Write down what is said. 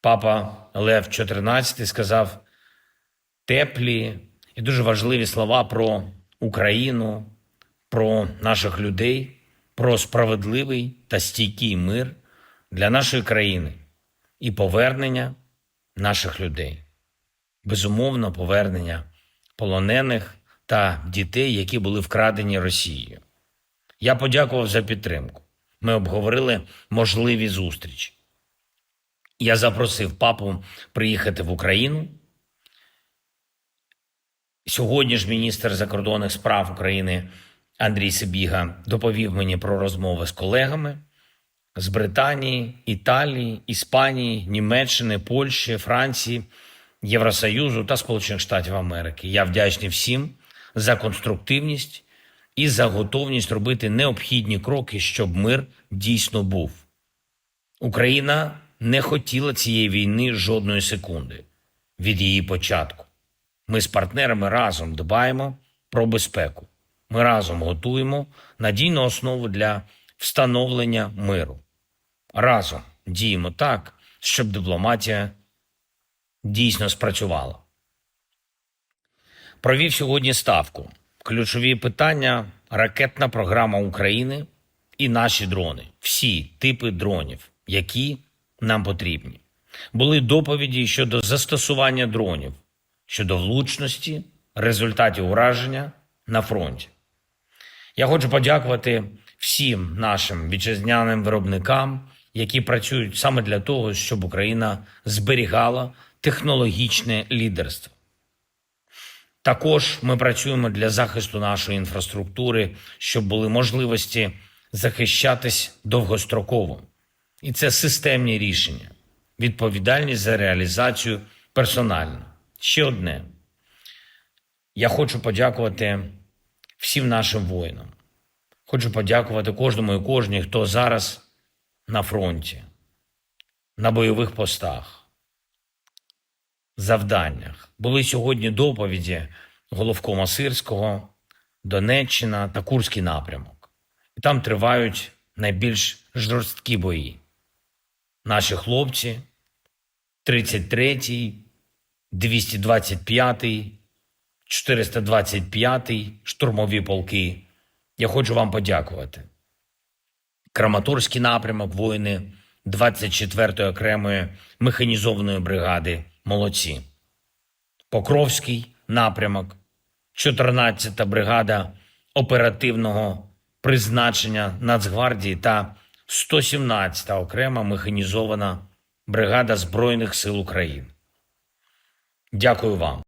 Папа Лев XIV сказав теплі і дуже важливі слова про Україну, про наших людей, про справедливий та стійкий мир для нашої країни і повернення наших людей. Безумовно, повернення полонених та дітей, які були вкрадені Росією. Я подякував за підтримку. Ми обговорили можливі зустрічі. Я запросив папу приїхати в Україну. Сьогодні ж міністр закордонних справ України Андрій Сибіга доповів мені про розмови з колегами з Британії, Італії, Іспанії, Німеччини, Польщі, Франції, Євросоюзу та Сполучених Штатів Америки. Я вдячний всім за конструктивність і за готовність робити необхідні кроки, щоб мир дійсно був. Україна не хотіла цієї війни жодної секунди від її початку. Ми з партнерами разом дбаємо про безпеку. Ми разом готуємо надійну основу для встановлення миру. Разом діємо так, щоб дипломатія дійсно спрацювала. Провів сьогодні ставку. Ключові питання ракетна програма України і наші дрони, всі типи дронів, які нам потрібні. Були доповіді щодо застосування дронів, щодо влучності, результатів ураження на фронті. Я хочу подякувати всім нашим вітчизняним виробникам, які працюють саме для того, щоб Україна зберігала технологічне лідерство. Також ми працюємо для захисту нашої інфраструктури, щоб були можливості захищатись довгостроково. І це системні рішення, відповідальність за реалізацію персонально. Ще одне. Я хочу подякувати всім нашим воїнам. Хочу подякувати кожному і кожній, хто зараз на фронті, на бойових постах, завданнях. Були сьогодні доповіді головкома Сирського, Донеччина та Курський напрямок. І там тривають найбільш жорсткі бої. Наші хлопці 33-й, 225-й, 425-й штурмові полки. Я хочу вам подякувати. Краматорський напрямок, воїни 24-ї окремої механізованої бригади. Молодці. Покровський напрямок, 14-та бригада оперативного призначення Нацгвардії та 117-та окрема механізована бригада Збройних сил України. Дякую вам.